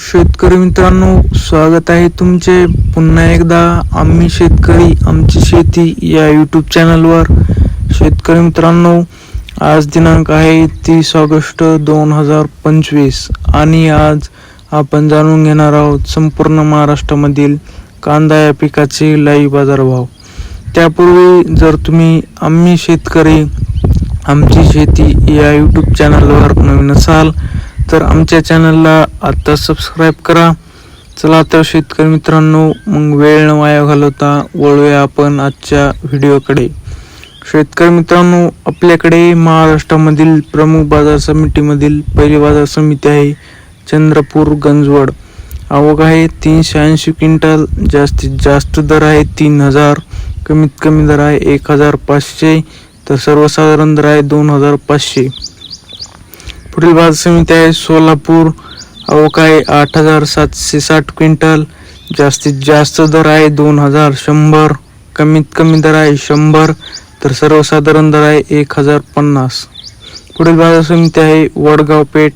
शेतकरी मित्रांनो स्वागत आहे तुमचे. पुन्हा एकदा आम्ही शेतकरी आमची शेती या यूट्यूब चॅनलवर शेतकरी मित्रांनो आज दिनांक आहे तीस ऑगस्ट दोन हजार पंचवीस आणि आज आपण जाणून घेणार आहोत संपूर्ण महाराष्ट्रामधील कांदा या पिकाचे लाईव्ह बाजारभाव. त्यापूर्वी जर तुम्ही आम्ही शेतकरी आमची शेती या यूट्यूब चॅनलवर नवीन असाल तर आमच्या चॅनलला आत्ता सबस्क्राईब करा. चला तर शेतकरी मित्रांनो मग वेळ न वाया घालवता वळूया आपण आजच्या व्हिडिओकडे. शेतकरी मित्रांनो आपल्याकडे महाराष्ट्रामधील प्रमुख बाजार समितीमधील पहिली बाजार समिती आहे चंद्रपूर गंजवड. आवक आहे तीनशे ऐंशी क्विंटल जास्तीत जास्त दर आहे तीन हजार कमीत कमी दर आहे एक हजार पाचशे तर सर्वसाधारण दर आहे दोन हजार पाचशे. पुढील बाजार समिती आहे सोलापूर. अवकाळी आहे आठ हजार सातशे साठ क्विंटल. जास्तीत जास्त दर आहे दोन हजार शंभर. कमीत कमी दर आहे शंभर. तर सर्वसाधारण दर आहे एक हजार पन्नास. पुढील बाजार समिती आहे वडगाव पेठ.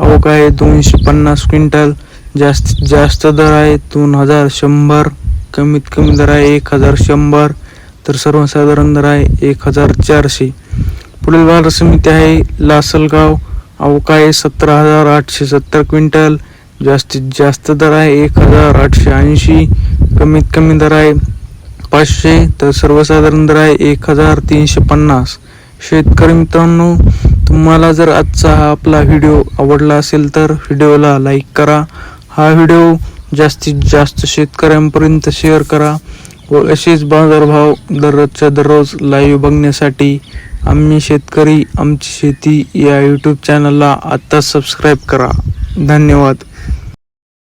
आवक आहे दोनशे पन्नास क्विंटल. जास्तीत जास्त दर आहे दोन हजार शंभर. कमीत कमी दर आहे एक हजार शंभर. तर सर्वसाधारण दर आहे एक हजार चारशे. पुढील बाजार समिती आहे लासलगाव. अवकाळी आहे सतरा हजार आठशे सत्तर क्विंटल? जास्तीत जास्त दर आहे एक हजार आठशे ऐंशी कमीत कमी दर आहे पाचशे तर सर्वसाधारण दर आहे एक हजार तीनशे पन्नास. शेतकरी मित्रांनो तुम्हाला जर आजचा हा आपला व्हिडिओ आवडला असेल तर व्हिडिओला लाईक करा. हा व्हिडिओ जास्तीत जास्त शेतकऱ्यांपर्यंत शेअर करा व असेच बाजारभाव दररोजच्या दररोज लाईव्ह बघण्यासाठी आम्ही शेतकरी आमची शेती या यूट्यूब चॅनलला आत्ता सबस्क्राईब करा. धन्यवाद.